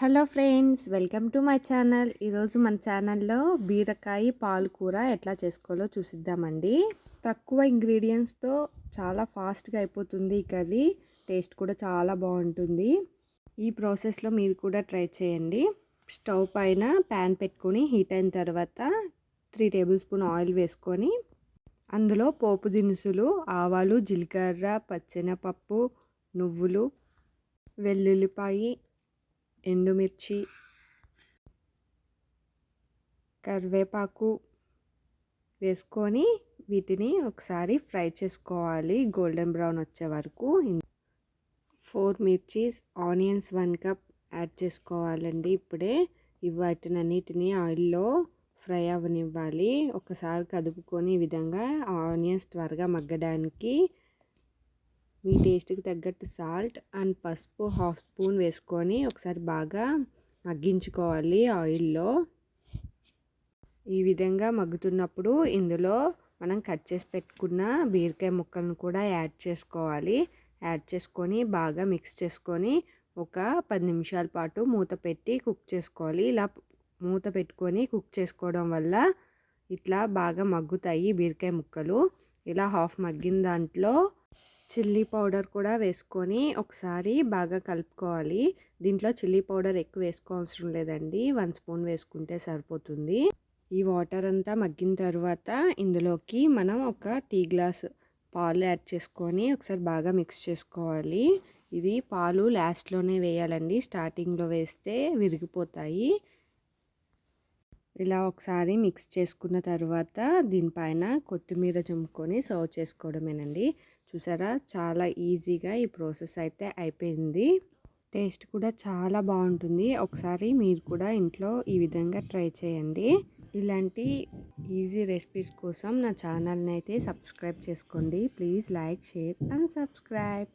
Hello friends welcome to my channel. ఈరోజు మన ఛానల్లో బీరకాయ పాలకూర ఎట్లా చేసుకోవాలో చూసిద్దామండి. తక్కువ ఇంగ్రీడియంట్స్తో చాలా ఫాస్ట్గా అయిపోతుంది ఈ కర్రీ. టేస్ట్ కూడా చాలా బాగుంటుంది. ఈ ప్రాసెస్లో మీరు కూడా ట్రై చేయండి. స్టవ్ పైన ప్యాన్ పెట్టుకొని హీట్ అయిన తర్వాత త్రీ టేబుల్ స్పూన్ ఆయిల్ వేసుకొని అందులో పోపు దినుసులు ఆవాలు జీలకర్ర పచ్చెనపప్పు నువ్వులు వెల్లుల్లిపాయి ఎండుమిర్చి కరివేపాకు వేసుకొని వీటిని ఒకసారి ఫ్రై చేసుకోవాలి. గోల్డెన్ బ్రౌన్ వచ్చే వరకు four mirchis onions one cup add చేసుకోవాలండి ఇప్పుడే. వాటినన్నిటిని ఆయిల్లో ఫ్రై అవ్వనివ్వాలి. ఒకసారి కదుపుకొని ఈ విధంగా ఆనియన్స్ త్వరగా మగ్గడానికి మీ టేస్ట్కి తగ్గట్టు సాల్ట్ అండ్ పసుపు హాఫ్ స్పూన్ వేసుకొని ఒకసారి బాగా మగ్గించుకోవాలి ఆయిల్లో. ఈ విధంగా మగ్గుతున్నప్పుడు ఇందులో మనం కట్ చేసి పెట్టుకున్న బీరకాయ ముక్కలను కూడా యాడ్ చేసుకోవాలి. యాడ్ చేసుకొని బాగా మిక్స్ చేసుకొని ఒక పది నిమిషాల పాటు మూత పెట్టి కుక్ చేసుకోవాలి. ఇలా మూత పెట్టుకొని కుక్ చేసుకోవడం వల్ల ఇట్లా బాగా మగ్గుతాయి బీరకాయ ముక్కలు. ఇలా హాఫ్ మగ్గిన దాంట్లో చిల్లీ పౌడర్ కూడా వేసుకొని ఒకసారి బాగా కలుపుకోవాలి. దీంట్లో చిల్లీ పౌడర్ ఎక్కువ వేసుకోవసరం లేదండి. వన్ స్పూన్ వేసుకుంటే సరిపోతుంది. ఈ వాటర్ అంతా మగ్గిన తర్వాత ఇందులోకి మనం ఒక టీ గ్లాస్ పాలు యాడ్ చేసుకొని ఒకసారి బాగా మిక్స్ చేసుకోవాలి. ఇది పాలు లాస్ట్లోనే వేయాలండి. స్టార్టింగ్లో వేస్తే విరిగిపోతాయి. ఇలా ఒకసారి మిక్స్ చేసుకున్న తర్వాత దీనిపైన కొత్తిమీర చుమ్ముకొని సర్వ్ చేసుకోవడమేనండి. చూసారా? చాలా ఈజీగా ఈ ప్రాసెస్ అయితే అయిపోయింది. టేస్ట్ కూడా చాలా బాగుంటుంది. ఒకసారి మీరు కూడా ఇంట్లో ఈ విధంగా ట్రై చేయండి. ఇలాంటి ఈజీ రెసిపీస్ కోసం నా ఛానల్ని అయితే సబ్స్క్రైబ్ చేసుకోండి. Please like share and subscribe.